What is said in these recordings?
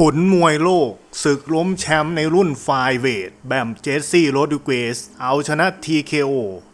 ผลมวยโลก ศึกล้มแชมป์ในรุ่นไฟเวท แบมเจสซี่โรดริเกสเอาชนะ TKO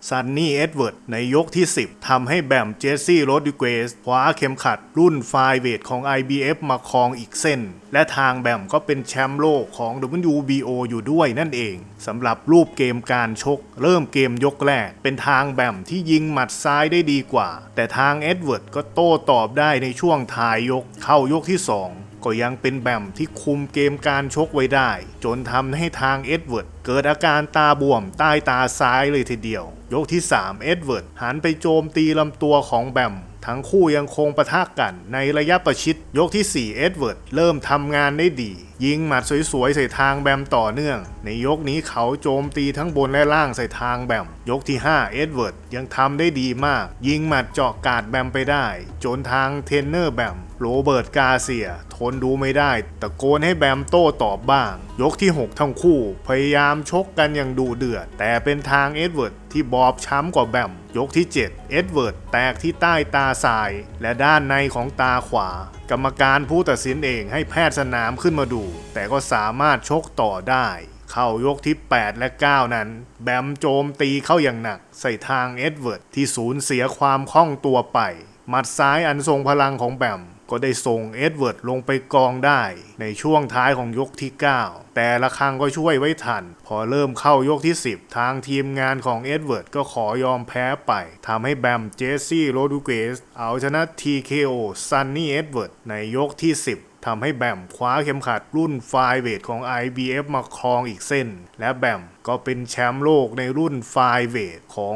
ซันนี่เอ็ดเวิร์ดในยกที่ 10 ทำให้แบมเจสซี่โรดริเกสคว้าเข็มขัดรุ่นไฟเวทของ IBF มาครองอีกเส้น และทางแบมก็เป็นแชมป์โลกของ WBO อยู่ด้วยนั่นเองสำหรับรูปเกมการชก เริ่มเกมยกแรก เป็นทางแบมที่ยิงหมัดซ้ายได้ดีกว่า แต่ทางเอ็ดเวิร์ดก็โต้ตอบได้ในช่วงท้ายยกเข้ายกที่ 2 ก็ยังเป็นแบมที่คุมเกมการชกไว้ได้ จนทำให้ทางเอ็ดเวิร์ดเกิดอาการตาบวมใต้ตาซ้ายเลยทีเดียว ยกที่ 3 เอ็ดเวิร์ดหันไปโจมตีลำตัวของแบมทั้งคู่ยังคงประทะกันในระยะประชิด ยกที่ 4 เอ็ดเวิร์ดเริ่มทำงานได้ดี ยิงหมัดสวยๆ ใส่ทางแบมต่อเนื่อง ในยกนี้เขาโจมตีทั้งบนและล่างใส่ทางแบม ยกที่ 5 เอ็ดเวิร์ดยังทำได้ดีมาก ยิงหมัดเจาะกาดแบมไปได้ จนทางเทนเนอร์แบม โรเบิร์ตกาเซีย ทนดูไม่ได้ตะโกนให้แบมโต้ตอบบ้าง ยกที่ 6 ทั้งคู่ พยายามชกกันอย่างดูเดือด แต่เป็นทางเอ็ดเวิร์ดที่บอบช้ำกว่าแบม ยกที่ 7 เอ็ดเวิร์ดแตกที่ใต้ตาซ้าย และด้านในของตาขวา กรรมการผู้ตัดสินเองให้แพทย์สนามขึ้นมาดู แต่ก็สามารถชกต่อได้เข้ายกที่ 8 และ 9 นั้น แบมโจมตีเข้าอย่างหนัก ใส่ทางเอ็ดเวิร์ดที่สูญเสียความคล่องตัวไป หมัดซ้ายอันทรงพลังของแบม ก็ได้ส่งเอ็ดเวิร์ดลงไปกองได้ในช่วงท้ายของยกที่ 9 แต่ละครั้งก็ช่วยไว้ทัน พอเริ่มเข้ายกที่ 10 ทางทีมงานของเอ็ดเวิร์ดก็ขอยอมแพ้ไปทำให้แบมเจสซี่โรดูเกสเอาชนะ TKO ซันนี่เอ็ดเวิร์ดในยกที่ 10ทำให้แบมคว้าเข็มขัดรุ่นไฟเวทของ IBF มาครองอีกเส้น และแบมก็เป็นแชมป์โลกในรุ่นไฟเวทของ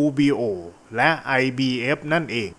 WBO และ IBF นั่นเอง